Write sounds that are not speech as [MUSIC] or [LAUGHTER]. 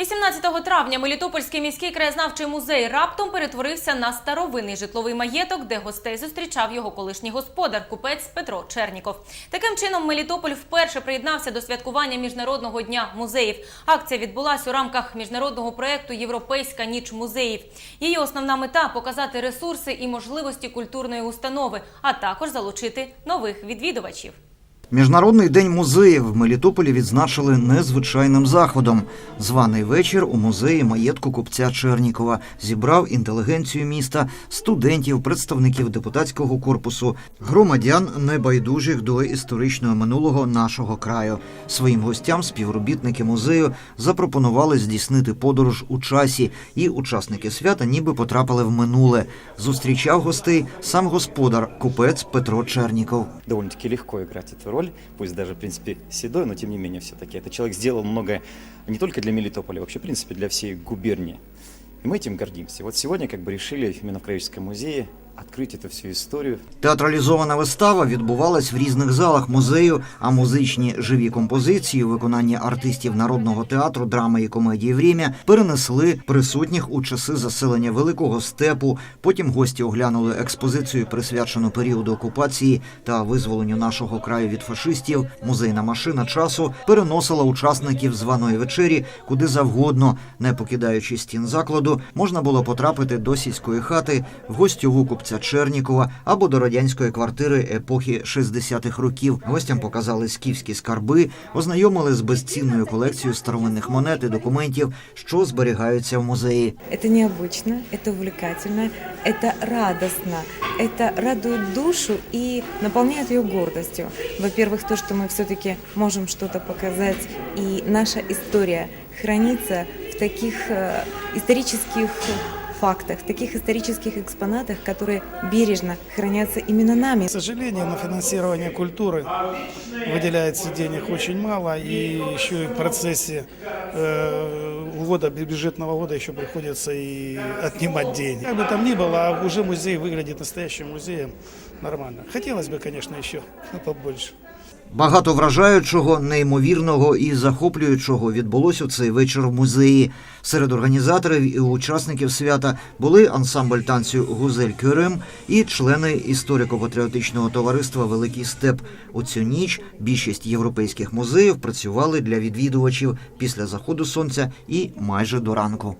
18 травня Мелітопольський міський краєзнавчий музей раптом перетворився на старовинний житловий маєток, де гостей зустрічав його колишній господар, купець Петро Черніков. Таким чином, Мелітополь вперше приєднався до святкування міжнародного дня музеїв. Акція відбулась у рамках міжнародного проєкту Європейська ніч музеїв. Її основна мета показати ресурси і можливості культурної установи, а також залучити нових відвідувачів. Міжнародний день музеїв в Мелітополі відзначили незвичайним заходом. Званий вечір у музеї маєтку купця Чернікова зібрав інтелігенцію міста, студентів, представників депутатського корпусу, громадян небайдужих до історичного минулого нашого краю. Своїм гостям співробітники музею запропонували здійснити подорож у часі, і учасники свята ніби потрапили в минуле. Зустрічав гостей сам господар, купець Петро Черніков. довольно-таки легко играть эту роль, пусть даже, в принципе, седой, но тем не менее все-таки. Этот человек сделал многое не только для Мелитополя, вообще, в принципе, для всей губернии. И мы этим гордимся. Вот сегодня как бы решили именно в Краеведческом музее открыть эту всю историю. Театралізована вистава відбувалась в різних залах музею, а музичні живі композиції у виконанні артистів народного театру, драми і комедії «Врім'я» перенесли присутніх у часи заселення великого степу. Потім гості оглянули експозицію, присвячену періоду окупації та визволенню нашого краю від фашистів. Музейна машина часу переносила учасників званої вечері куди завгодно, не покидаючи стін закладу, можна було потрапити до сільської хати, в гостьову купця Чернікова або до радянської квартири епохи 60-х років. Гостям показали скіфські скарби, ознайомили з безцінною колекцією старовинних монет і документів, що зберігаються в музеї. Это необычно, это увлекательно, это радостно, это радует душу и наполняет ее гордостью. Во-первых, то, что мы все-таки можем что-то показать, и наша история хранится в таких э, исторических фактах, таких исторических экспонатах, которые бережно хранятся именно нами. К сожалению, на финансирование культуры выделяется денег очень мало, и еще и в процессе э, года, бюджетного года еще приходится и отнимать деньги. Как бы там ни было, а уже музей выглядит настоящим музеем нормально. Хотелось бы, конечно, еще [LAUGHS] побольше. Багато вражаючого, неймовірного і захоплюючого відбулося у цей вечір в музеї. Серед організаторів і учасників свята були ансамбль танцю Гузель Кюрем і члени історико-патріотичного товариства Великий Степ. У цю ніч більшість європейських музеїв працювали для відвідувачів після заходу сонця і майже до ранку.